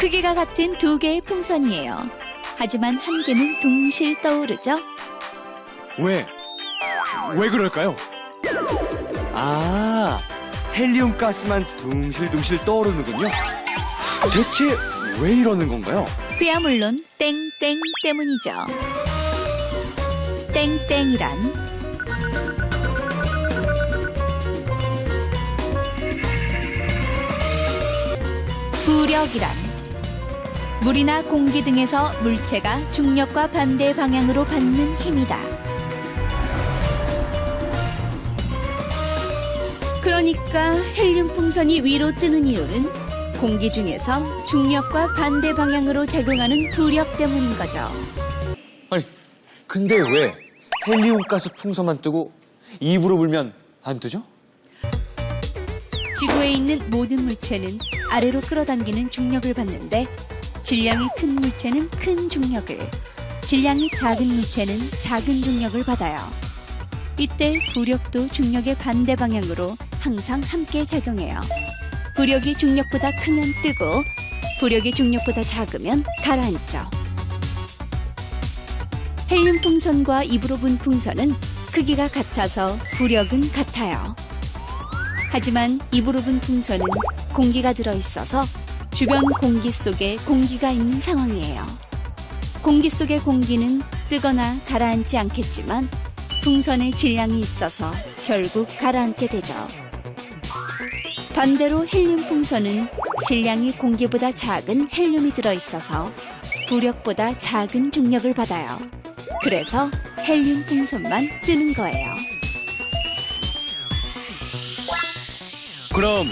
크기가 같은 두 개의 풍선이에요. 하지만 한 개는 둥실 떠오르죠? 왜? 왜 그럴까요? 아, 헬리움 가스만 둥실둥실 떠오르는군요. 대체 왜 이러는 건가요? 그야 물론 땡땡 때문이죠. 땡땡이란 부력이란 물이나 공기 등에서 물체가 중력과 반대 방향으로 받는 힘이다. 그러니까 헬륨 풍선이 위로 뜨는 이유는 공기 중에서 중력과 반대 방향으로 작용하는 부력 때문인 거죠. 아니, 근데 왜 헬리움 가스 풍선만 뜨고 입으로 불면 안 뜨죠? 지구에 있는 모든 물체는 아래로 끌어당기는 중력을 받는데 질량이 큰 물체는 큰 중력을, 질량이 작은 물체는 작은 중력을 받아요. 이때 부력도 중력의 반대 방향으로 항상 함께 작용해요. 부력이 중력보다 크면 뜨고 부력이 중력보다 작으면 가라앉죠. 헬륨 풍선과 입으로 분 풍선은 크기가 같아서 부력은 같아요. 하지만 입으로 분 풍선은 공기가 들어있어서 주변 공기 속에 공기가 있는 상황이에요. 공기 속의 공기는 뜨거나 가라앉지 않겠지만 풍선의 질량이 있어서 결국 가라앉게 되죠. 반대로 헬륨 풍선은 질량이 공기보다 작은 헬륨이 들어있어서 부력보다 작은 중력을 받아요. 그래서 헬륨 풍선만 뜨는 거예요. 그럼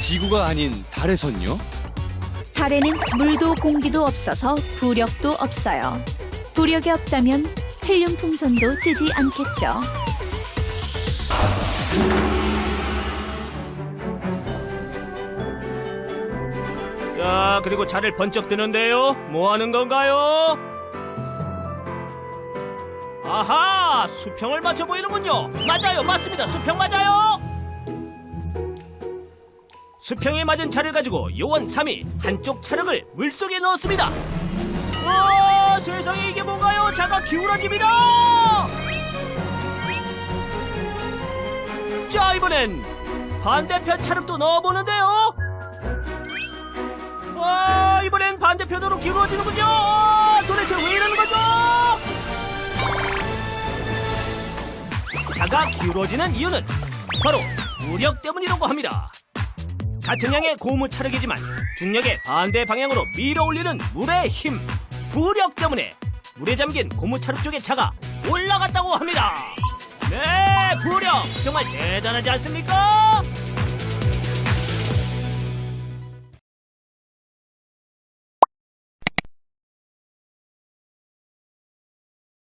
지구가 아닌 달에선요? 달에는 물도 공기도 없어서 부력도 없어요. 부력이 없다면 헬륨 풍선도 뜨지 않겠죠. 야, 그리고 차를 번쩍 드는데요. 뭐 하는 건가요? 아하, 수평을 맞춰 보이는군요. 맞아요, 맞습니다. 수평 맞아요. 수평에 맞은 차를 가지고 요원 3이 한쪽 차량을 물속에 넣었습니다. 와, 세상에 이게 뭔가요? 차가 기울어집니다. 자, 이번엔 반대편 차량도 넣어보는데요. 와 이번엔 반대편으로 기울어지는군요 도대체 왜 이러는 거죠 차가 기울어지는 이유는 바로 무력 때문이라고 합니다 같은 양의 고무 차력이지만 중력의 반대 방향으로 밀어 올리는 물의 힘 부력 때문에 물에 잠긴 고무 차력 쪽의 차가 올라갔다고 합니다. 네 부력! 정말 대단하지 않습니까